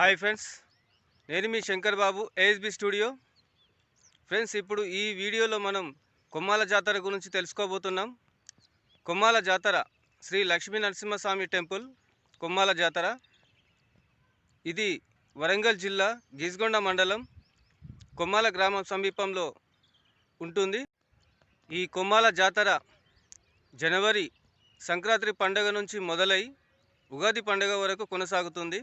Hi friends నేను మీ Shankar Babu ASB studio friends ఇప్పుడు ఈ వీడియోలో మనం కొమ్మాల జాతర గురించి తెలుసుకోబోతున్నాం. కొమ్మాల జాతర శ్రీ లక్ష్మీ నరసింహస్వామి టెంపుల్ కొమ్మాల జాతర. ఇది వరంగల్ జిల్లా గిజ్గొండ మండలం కొమ్మాల గ్రామం సమీపంలో ఉంటుంది. ఈ కొమ్మాల జాతర జనవరి సంక్రాంతి పండుగ నుంచి మొదలై ఉగాది పండుగ వరకు కొనసాగుతుంది.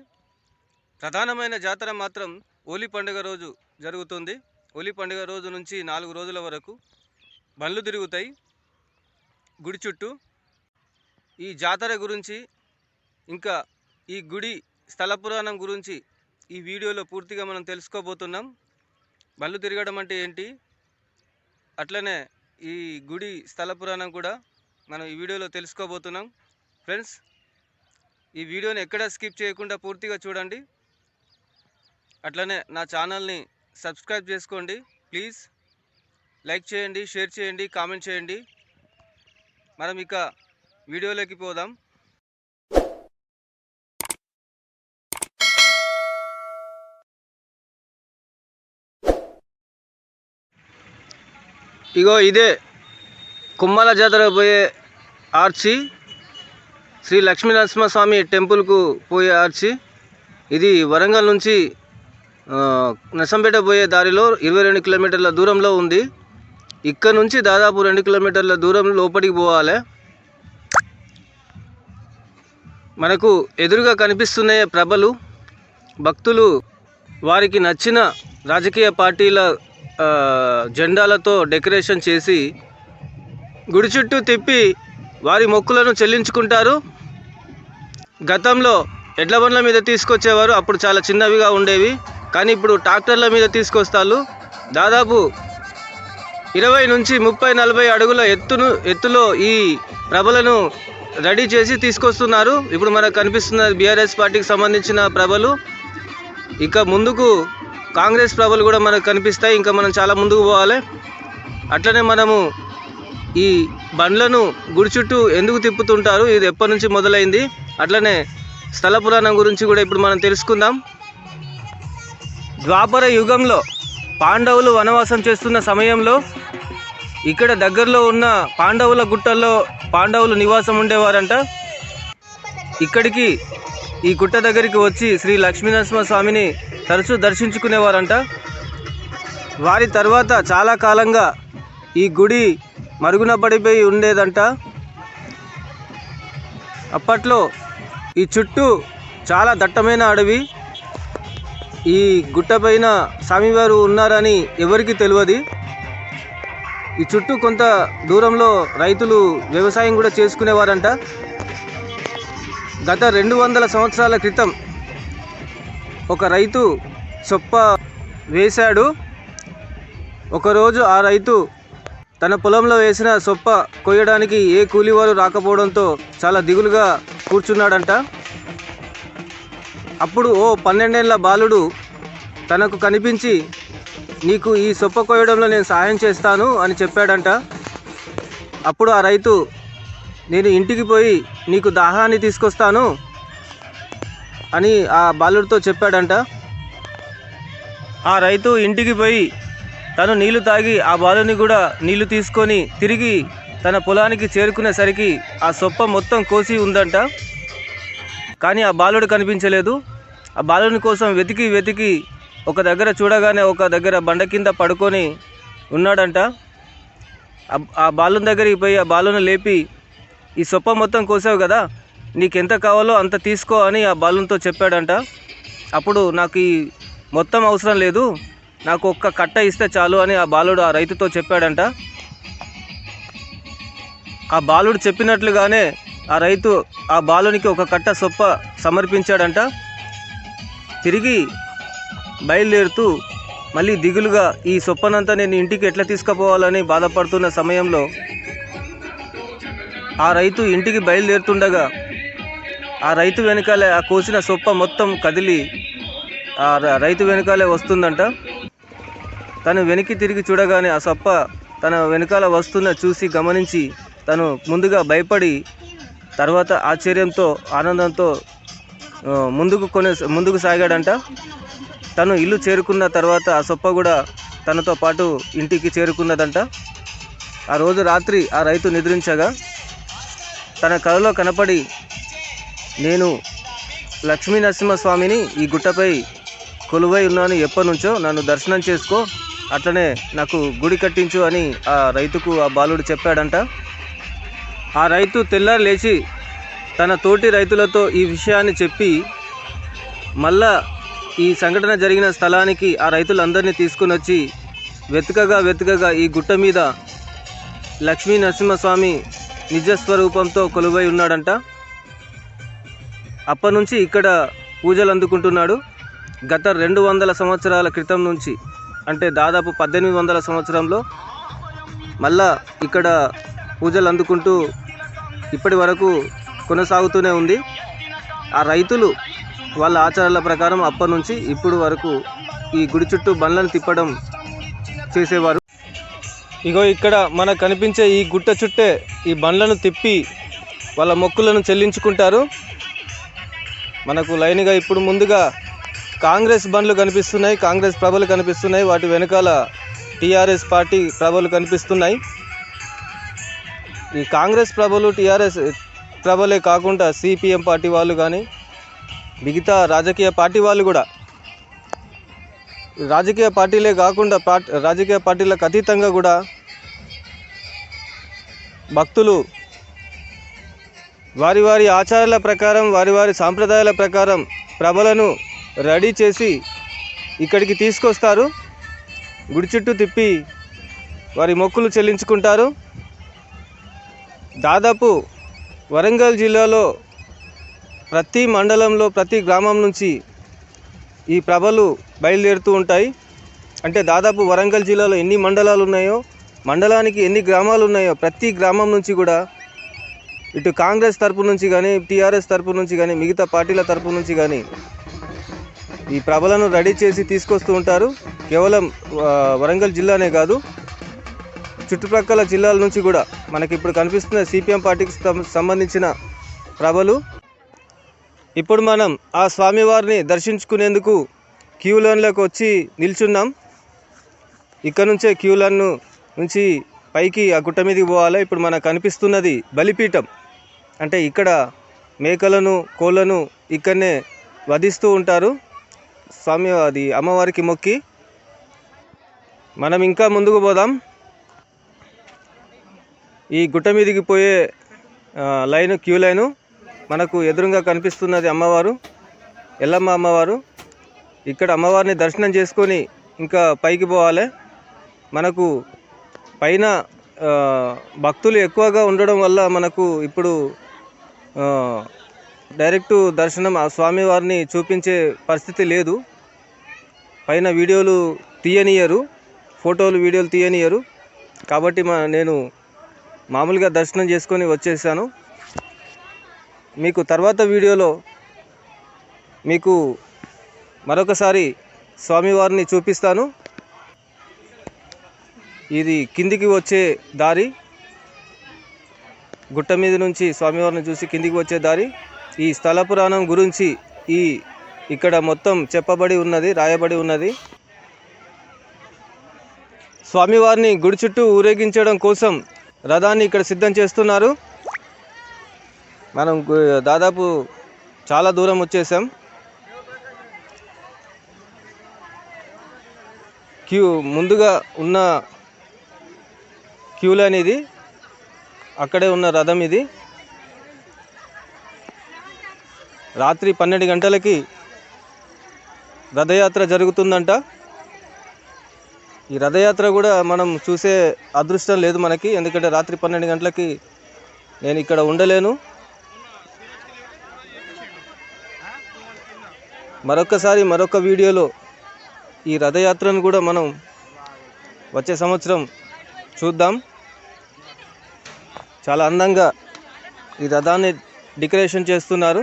ప్రధానమైన జాతర మాత్రం హోలీ పండుగ రోజు జరుగుతుంది. హోలీ పండుగ రోజు నుంచి నాలుగు రోజుల వరకు బండ్లు తిరుగుతాయి. గుడి చుట్టూ ఈ జాతర గురించి ఇంకా ఈ గుడి స్థల పురాణం గురించి ఈ వీడియోలో పూర్తిగా మనం తెలుసుకోబోతున్నాం. బండ్లు తిరగడం అంటే ఏంటి? అట్లనే ఈ గుడి స్థల పురాణం కూడా మనం ఈ వీడియోలో తెలుసుకోబోతున్నాం. ఫ్రెండ్స్ ఈ వీడియోని ఎక్కడ స్కిప్ చేయకుండా పూర్తిగా చూడండి. అట్లనే నా ఛానల్ని సబ్స్క్రైబ్ చేసుకోండి. ప్లీజ్ లైక్ చేయండి షేర్ చేయండి కామెంట్ చేయండి. మనం ఇక వీడియోలోకి పోదాం. ఇగో ఇదే కుమ్మాల జాతర పోయే ఆర్చి. శ్రీ లక్ష్మీ నరసింహస్వామి టెంపుల్కు పోయే ఆర్చి. ఇది వరంగల్ నుంచి నర్సంపేట పోయే దారిలో ఇరవై రెండు కిలోమీటర్ల దూరంలో ఉంది. ఇక్కడ నుంచి దాదాపు రెండు కిలోమీటర్ల దూరం లోపలికి పోవాలి. మనకు ఎదురుగా కనిపిస్తున్న ప్రభలు భక్తులు వారికి నచ్చిన రాజకీయ పార్టీల జెండాలతో డెకరేషన్ చేసి గుడి చుట్టూ తిప్పి వారి మొక్కులను చెల్లించుకుంటారు. గతంలో ఎడ్ల బండ్ల మీద తీసుకొచ్చేవారు అప్పుడు చాలా చిన్నవిగా ఉండేవి. కానీ ఇప్పుడు ట్రాక్టర్ల మీద తీసుకొస్తారు దాదాపు ఇరవై నుంచి ముప్పై నలభై అడుగుల ఎత్తును ఎత్తులో ఈ ప్రభలను రెడీ చేసి తీసుకొస్తున్నారు. ఇప్పుడు మనకు కనిపిస్తున్న బీఆర్ఎస్ పార్టీకి సంబంధించిన ప్రభలు. ఇక ముందుకు కాంగ్రెస్ ప్రభలు కూడా మనకు కనిపిస్తాయి. ఇంకా మనం చాలా ముందుకు పోవాలి. అట్లనే మనము ఈ బండ్లను గుడి చుట్టూ ఎందుకు తిప్పుతుంటారు? ఇది ఎప్పటి నుంచి మొదలైంది? అట్లనే స్థల పురాణం గురించి కూడా ఇప్పుడు మనం తెలుసుకుందాం. ద్వాపర యుగంలో పాండవులు వనవాసం చేస్తున్న సమయంలో ఇక్కడ దగ్గరలో ఉన్న పాండవుల గుట్టల్లో పాండవులు నివాసం ఉండేవారంట. ఇక్కడికి ఈ గుట్ట దగ్గరికి వచ్చి శ్రీ లక్ష్మీనరసింహ స్వామిని తరచూ దర్శించుకునేవారంట. వారి తర్వాత చాలా కాలంగా ఈ గుడి మరుగున పడిపోయి ఉండేదంట. అప్పట్లో ఈ చుట్టూ చాలా దట్టమైన అడవి ఈ గుట్టపైన స్వామివారు ఉన్నారని ఎవరికి తెలియదు. ఈ చుట్టూ కొంత దూరంలో రైతులు వ్యవసాయం కూడా చేసుకునేవారంట. గత రెండు వందల సంవత్సరాల క్రితం ఒక రైతు చొప్ప వేశాడు. ఒకరోజు ఆ రైతు తన పొలంలో వేసిన సొప్ప కొయ్యడానికి ఏ కూలివారు రాకపోవడంతో చాలా దిగులుగా కూర్చున్నాడంట. అప్పుడు ఓ పన్నెండేళ్ళ బాలుడు తనకు కనిపించి నీకు ఈ సొప్ప కోయడంలో నేను సహాయం చేస్తాను అని చెప్పాడంట. అప్పుడు ఆ రైతు నేను ఇంటికి పోయి నీకు దాహాన్ని తీసుకొస్తాను అని ఆ బాలుడితో చెప్పాడంట. ఆ రైతు ఇంటికి పోయి తను నీళ్ళు తాగి ఆ బాలుని కూడా నీళ్ళు తీసుకొని తిరిగి తన పొలానికి చేరుకునేసరికి ఆ సొప్ప మొత్తం కోసి ఉందంట. కానీ ఆ బాలుడు కనిపించలేదు. ఆ బాలుని కోసం వెతికి వెతికి ఒక దగ్గర చూడగానే ఒక దగ్గర బండ కింద పడుకొని ఉన్నాడంట. ఆ- బాలుని దగ్గరికి పోయి ఆ బాలుని లేపి ఈ సొప్ప మొత్తం కోసావు కదా నీకెంత కావాలో అంత తీసుకో అని ఆ బాలునితో చెప్పాడంట. అప్పుడు నాకు ఈ మొత్తం అవసరం లేదు నాకు ఒక్క కట్ట ఇస్తే చాలు అని ఆ బాలుడు ఆ రైతుతో చెప్పాడంట. ఆ బాలుడు చెప్పినట్లుగానే ఆ రైతు ఆ బాలునికి ఒక కట్ట సొప్ప సమర్పించాడంట. తిరిగి బయలుదేరుతూ మళ్ళీ దిగులుగా ఈ సొప్పనంతా నేను ఇంటికి ఎట్లా తీసుకుపోవాలని బాధపడుతున్న సమయంలో ఆ రైతు ఇంటికి బయలుదేరుతుండగా ఆ రైతు వెనకాలే ఆ కోసిన సొప్ప మొత్తం కదిలి ఆ రైతు వెనకాలే వస్తుందంట. తను వెనక్కి తిరిగి చూడగానే ఆ సొప్ప తన వెనకాల వస్తున్న చూసి గమనించి తను ముందుగా భయపడి తర్వాత ఆశ్చర్యంతో ఆనందంతో ముందుకు కొనే ముందుకు సాగాడంట. తను ఇల్లు చేరుకున్న తర్వాత ఆ సొప్ప కూడా తనతో పాటు ఇంటికి చేరుకున్నదంట. ఆ రోజు రాత్రి ఆ రైతు నిద్రించగా తన కలలో కనపడి నేను లక్ష్మీ నరసింహస్వామిని ఈ గుట్టపై కొలువై ఉన్నాను. ఎప్పటి నుంచో నన్ను దర్శనం చేసుకో. అట్లనే నాకు గుడి కట్టించు అని ఆ రైతుకు ఆ బాలుడు చెప్పాడంట. ఆ రైతు తెల్లారి లేచి తన తోటి రైతులతో ఈ విషయాన్ని చెప్పి మళ్ళా ఈ సంఘటన జరిగిన స్థలానికి ఆ రైతులందరినీ తీసుకుని వచ్చి వెతుకగా వెతుకగా ఈ గుట్ట మీద లక్ష్మీ నరసింహస్వామి నిజస్వరూపంతో కొలువై ఉన్నాడంట. అప్పటి నుంచి ఇక్కడ పూజలు అందుకుంటున్నాడు. గత రెండు వందల సంవత్సరాల క్రితం నుంచి అంటే దాదాపు పద్దెనిమిది వందల సంవత్సరంలో మళ్ళా ఇక్కడ పూజలు అందుకుంటూ ఇప్పటి వరకు కొనసాగుతూనే ఉంది. ఆ రైతులు వాళ్ళ ఆచారాల ప్రకారం అప్పటి నుంచి ఇప్పుడు వరకు ఈ గుడి చుట్టూ బండ్లను తిప్పడం చేసేవారు. ఇగో ఇక్కడ మనకు కనిపించే ఈ గుట్ట చుట్టే ఈ బండ్లను తిప్పి వాళ్ళ మొక్కులను చెల్లించుకుంటారు. మనకు లైన్గా ఇప్పుడు ముందుగా కాంగ్రెస్ బండ్లు కనిపిస్తున్నాయి కాంగ్రెస్ ప్రభలు కనిపిస్తున్నాయి వాటి వెనకాల టీఆర్ఎస్ పార్టీ ప్రభలు కనిపిస్తున్నాయి. ఈ కాంగ్రెస్ ప్రభలు టీఆర్ఎస్ ప్రభలే కాకుండా సిపిఎం పార్టీ వాళ్ళు కానీ మిగతా రాజకీయ పార్టీ వాళ్ళు కూడా. రాజకీయ పార్టీలే కాకుండా పార్ట్ రాజకీయ పార్టీలకు అతీతంగా కూడా భక్తులు వారి వారి ఆచారాల ప్రకారం వారి వారి సాంప్రదాయాల ప్రకారం ప్రభలను రెడీ చేసి ఇక్కడికి తీసుకొస్తారు. గుడి చుట్టూ తిప్పి వారి మొక్కులు చెల్లించుకుంటారు. దాదాపు వరంగల్ జిల్లాలో ప్రతి మండలంలో ప్రతి గ్రామం నుంచి ఈ ప్రభలు బయలుదేరుతూ ఉంటాయి. అంటే దాదాపు వరంగల్ జిల్లాలో ఎన్ని మండలాలు ఉన్నాయో మండలానికి ఎన్ని గ్రామాలు ఉన్నాయో ప్రతి గ్రామం నుంచి కూడా ఇటు కాంగ్రెస్ తరపు నుంచి కానీ టీఆర్ఎస్ తరపు నుంచి కానీ మిగతా పార్టీల తరపు నుంచి కానీ ఈ ప్రభలను రెడీ చేసి తీసుకొస్తూ ఉంటారు. కేవలం వరంగల్ జిల్లానే కాదు చుట్టుప్రక్కల జిల్లాల నుంచి కూడా మనకి ఇప్పుడు కనిపిస్తున్న సిపిఎం పార్టీకి సం- సంబంధించిన ప్రభలు. ఇప్పుడు మనం ఆ స్వామివారిని దర్శించుకునేందుకు క్యూ లైన్లోకి వచ్చి నిల్చున్నాం. ఇక్కడ నుంచే క్యూ లైన్ నుంచి పైకి ఆ గుట్ట మీదకి పోవాలి. ఇప్పుడు మనకు కనిపిస్తున్నది బలిపీఠం. అంటే ఇక్కడ మేకలను కోళ్ళను ఇక్కడనే వధిస్తూ ఉంటారు. స్వామి అది అమ్మవారికి మొక్కి. మనం ఇంకా ముందుకు పోదాం. ఈ గుట్ట మీదకి పోయే లైన్ క్యూ లైను మనకు ఎదురుగా కనిపిస్తున్నది అమ్మవారు ఎల్లమ్మ అమ్మవారు. ఇక్కడ అమ్మవారిని దర్శనం చేసుకొని ఇంకా పైకి పోవాలి. మనకు పైన భక్తులు ఎక్కువగా ఉండడం వల్ల మనకు ఇప్పుడు డైరెక్ట్ దర్శనం ఆ స్వామివారిని చూపించే పరిస్థితి లేదు. పైన వీడియోలు తీయనియరు ఫోటోలు వీడియోలు తీయనియరు కాబట్టి మా నేను మామూలుగా దర్శనం చేసుకొని వచ్చేసాను. మీకు తర్వాత వీడియోలో మీకు మరొకసారి స్వామివారిని చూపిస్తాను. ఇది కిందికి వచ్చే దారి. గుట్ట మీద నుంచి స్వామివారిని చూసి కిందికి వచ్చే దారి. ఈ స్థల పురాణం గురించి ఈ ఇక్కడ మొత్తం చెప్పబడి ఉన్నది రాయబడి ఉన్నది. స్వామివారిని గుడి చుట్టూ ఊరేగించడం కోసం రథాన్ని ఇక్కడ సిద్ధం చేస్తున్నారు. మనం దాదాపు చాలా దూరం వచ్చేసాం. క్యూ ముందుగా ఉన్న క్యూ లైన్ ఇది అక్కడే ఉన్న రథం ఇది. రాత్రి పన్నెండు గంటలకి రథయాత్ర జరుగుతుందంట. ఈ రథయాత్ర కూడా మనం చూసే అదృష్టం లేదు మనకి ఎందుకంటే రాత్రి పన్నెండు గంటలకి నేను ఇక్కడ ఉండలేను. మరొకసారి మరొక వీడియోలో ఈ రథయాత్రను కూడా మనం వచ్చే సంవత్సరం చూద్దాం. చాలా అందంగా ఈ రథాన్ని డెకరేషన్ చేస్తున్నారు.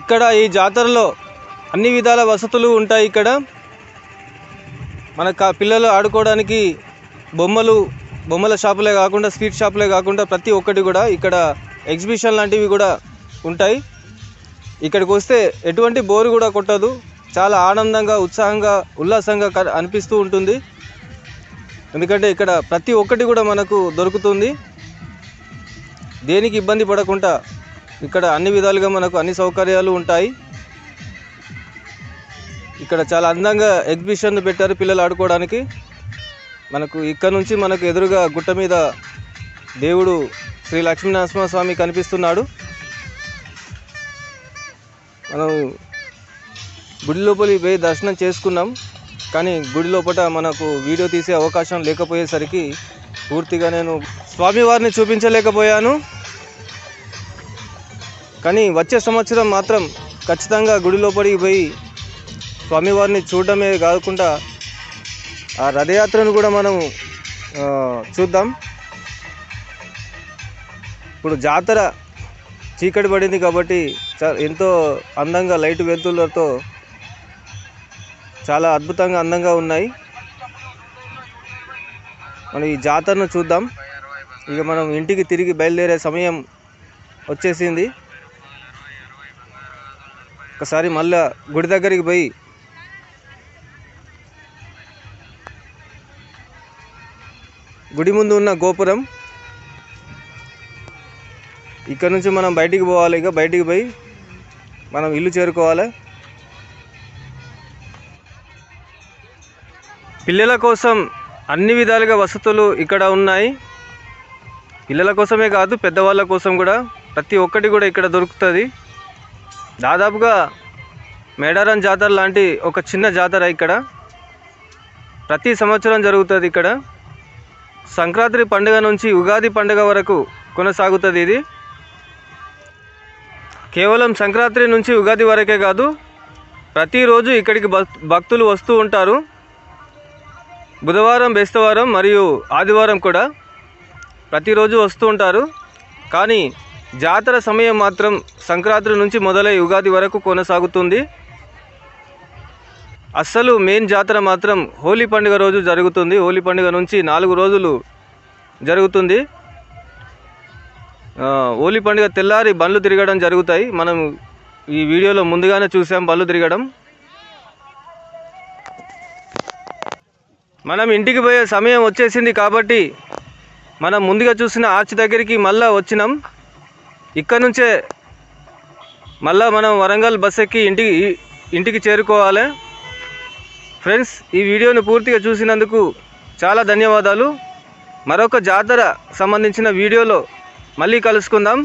ఇక్కడ ఈ జాతరలో అన్ని విధాల వసతులు ఉంటాయి ఇక్కడ. మన పిల్లలు ఆడుకోవడానికి బొమ్మలు బొమ్మల షాపులే కాకుండా స్వీట్ షాపులే కాకుండా ప్రతి ఒక్కటి కూడా ఇక్కడ ఎగ్జిబిషన్ లాంటివి కూడా ఉంటాయి. ఇక్కడికి వస్తే ఎటువంటి బోరు కూడా కొట్టదు. చాలా ఆనందంగా ఉత్సాహంగా ఉల్లాసంగా క- అనిపిస్తూ ఉంటుంది. ఎందుకంటే ఇక్కడ ప్రతి ఒక్కటి కూడా మనకు దొరుకుతుంది. దేనికి ఇబ్బంది పడకుండా ఇక్కడ అన్ని విధాలుగా మనకు అన్ని సౌకర్యాలు ఉంటాయి. ఇక్కడ చాలా అందంగా ఎగ్జిబిషన్ పెట్టారు పిల్లలు ఆడుకోవడానికి. మనకు ఇక్కడ నుంచి మనకు ఎదురుగా గుట్ట మీద దేవుడు శ్రీ లక్ష్మీనరసింహ స్వామి కనిపిస్తున్నాడు. మనం గుడి లోపలికి పోయి దర్శనం చేసుకున్నాం. కానీ గుడి లోపల మనకు వీడియో తీసే అవకాశం లేకపోయేసరికి పూర్తిగా నేను స్వామివారిని చూపించలేకపోయాను. కానీ వచ్చే సంవత్సరం మాత్రం ఖచ్చితంగా గుడి లోపలికి పోయి స్వామివారిని చూడడమే కాకుండా ఆ రథయాత్రను కూడా మనం చూద్దాం. ఇప్పుడు జాతర చీకటి పడింది కాబట్టి ఎంతో అందంగా లైట్ వెలుతులతో చాలా అద్భుతంగా అందంగా ఉన్నాయి. మనం ఈ జాతరను చూద్దాం. ఇక మనం ఇంటికి తిరిగి బయలుదేరే సమయం వచ్చేసింది. ఒకసారి మళ్ళా గుడి దగ్గరికి పోయి గుడి ముందు ఉన్న గోపురం. ఇక్కడ నుంచి మనం బయటికి పోవాలి ఇక బయటికి పోయి మనం ఇల్లు చేరుకోవాలి. పిల్లల కోసం అన్ని విధాలుగా వసతులు ఇక్కడ ఉన్నాయి. పిల్లల కోసమే కాదు పెద్దవాళ్ళ కోసం కూడా. ప్రతి ఒక్కటి కూడా ఇక్కడ దొరుకుతుంది. దాదాపుగా మేడారం జాతర లాంటి ఒక చిన్న జాతర ఇక్కడ. ప్రతి సంవత్సరం జరుగుతుంది ఇక్కడ. సంక్రాంతి పండుగ నుంచి ఉగాది పండుగ వరకు కొనసాగుతుంది ఇది. కేవలం సంక్రాంతి నుంచి ఉగాది వరకే కాదు ప్రతిరోజు ఇక్కడికి భక్తులు వస్తూ ఉంటారు. బుధవారం బేస్తవారం మరియు ఆదివారం కూడా ప్రతిరోజు వస్తూ ఉంటారు. కానీ జాతర సమయం మాత్రం సంక్రాంతి నుంచి మొదలై ఉగాది వరకు కొనసాగుతుంది. అస్సలు మెయిన్ జాతర మాత్రం హోలీ పండుగ రోజు జరుగుతుంది. హోలీ పండుగ నుంచి నాలుగు రోజులు జరుగుతుంది. హోలీ పండుగ తెల్లారి బండ్లు తిరగడం జరుగుతాయి. మనం ఈ వీడియోలో ముందుగానే చూసాం బండ్లు తిరగడం. మనం ఇంటికి పోయే సమయం వచ్చేసింది కాబట్టి మనం ముందుగా చూసిన ఆర్చ్ దగ్గరికి మళ్ళా వచ్చినాం. ఇక్కడ నుంచే మళ్ళా మనం వరంగల్ బస్ ఎక్కి ఇంటికి ఇంటికి చేరుకోవాలి. ఫ్రెండ్స్ ఈ వీడియోని పూర్తిగా చూసినందుకు చాలా ధన్యవాదాలు. మరొక జాతర సంబంధించిన వీడియోలో మళ్ళీ కలుసుకుందాం.